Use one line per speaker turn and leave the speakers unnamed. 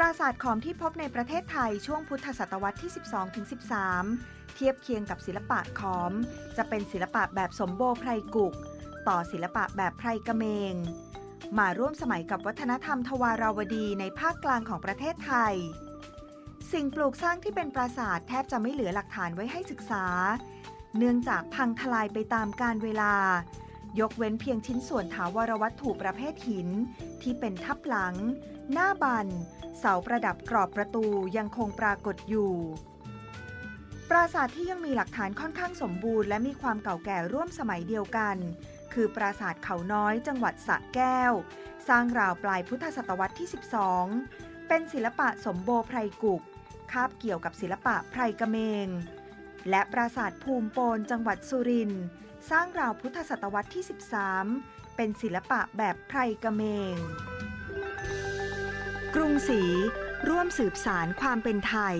ปราสาทขอมที่พบในประเทศไทยช่วงพุทธศตวรรษที่ 12-13 เทียบเคียงกับศิลปะขอม จะเป็นศิลปะแบบสมโบไพรกุก ต่อศิลปะแบบไพรกระเมง มาร่วมสมัยกับวัฒนธรรมทวาราวดีในภาคกลางของประเทศไทย สิ่งปลูกสร้างที่เป็นปราสาทแทบจะไม่เหลือหลักฐานไว้ให้ศึกษา เนื่องจากพังทลายไปตามกาลเวลา ยกเว้นเพียงชิ้นส่วนถาวรวัตถุประเภทหิน ที่เป็นทับหลัง หน้าบัน เสาประดับกรอบประตูยังคงปรากฏอยู่ ปราสาทที่ยังมีหลักฐานค่อนข้างสมบูรณ์และมีความเก่าแก่ร่วมสมัยเดียวกัน คือปราสาทเขาน้อยจังหวัดสระแก้ว สร้างราวปลายพุทธศตวรรษที่ 12 เป็นศิลปะสมโบไพรกุก คาบเกี่ยวกับศิลปะไพรกระเมง และปราสาทภูมิโปนจังหวัดสุรินทร์สร้างราวพุทธศตวรรษที่ 13 เป็นศิลปะแบบไพรกระเมง กรุงศรีร่วมสืบสารความเป็นไทย